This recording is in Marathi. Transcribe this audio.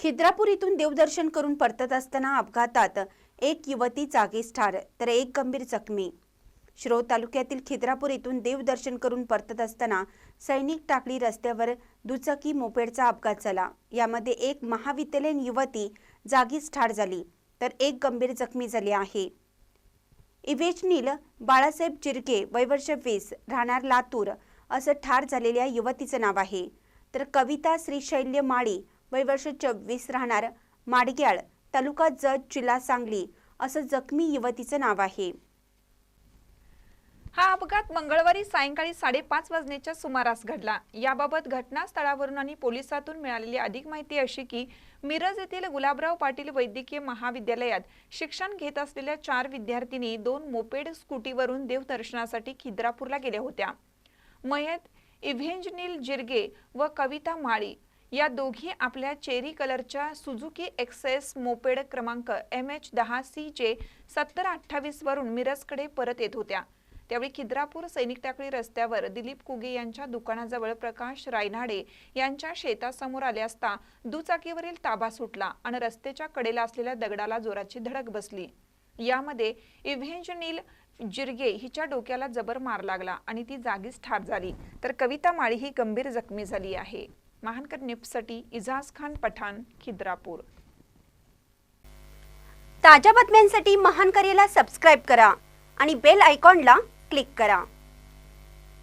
खिद्रापूर इथून देवदर्शन करून परतत असताना अपघातात एक युवती जागीच ठार तर एक गंभीर जखमी. श्रो तालुक्यातील खिद्रापूर इथून देवदर्शन करून परतत असताना सैनिक टाकळी रस्त्यावर दुचाकी मोपेडचा अपघात झाला. यामध्ये एक महाविद्यालयीन युवती जागीच ठार झाली तर एक गंभीर जखमी झाली आहे. इवेजनील बाळासाहेब चिरके वयवर्ष वीस राहणार लातूर असं ठार झालेल्या युवतीचं नाव आहे. तर कविता श्रीशैल्य माळी वयवर्ष चोवीस राहणार माडग्याळ तालुका जत जिल्हा सांगली असं जखमी युवतीचं नाव आहे. हा अपघात मंगळवारी सायंकाळी साडेपाच वाजण्याच्या सुमारास घडला. याबाबत घटनास्थळावरून आणि पोलिसातून मिळालेली अधिक माहिती अशी की मिरज येथील गुलाबराव पाटील वैद्यकीय महाविद्यालयात शिक्षण घेत असलेल्या चार विद्यार्थिनी दोन मोपेड स्कूटीवरून देवदर्शनासाठी खिद्रापूरला गेल्या होत्या. मयत इव्हेंजनील जिरगे व कविता माळी या दोघी आपल्या चेरी कलरच्या सुझुकी एक्सेस मोपेड क्रमांक एम एच दहा सी जे सत्तर अठ्ठावीसवरून मिरजकडे परत येत होत्या. त्यावेळी खिद्रापूर सैनिक टाकळी रस्त्यावर दिलीप कुगे यांच्या दुकानाजवळ प्रकाश रायनाडे यांच्या शेतासमोर आले असता दुचाकीवरील ताबा सुटला आणि रस्त्याच्या कडेला असलेल्या दगडाला जोराची धडक बसली. यामध्ये इव्हेंजनील जिरगे हिच्या डोक्याला जबर मार लागला आणि ती जागीच ठार झाली. तर कविता माळी ही गंभीर जखमी झाली आहे. महानकर निपसाठी इजाज खान पठाण खिद्रापूर. ताज्या बातम्यांसाठी महान करेला सबस्क्राईब करा आणि बेल आयकॉनला क्लिक करा.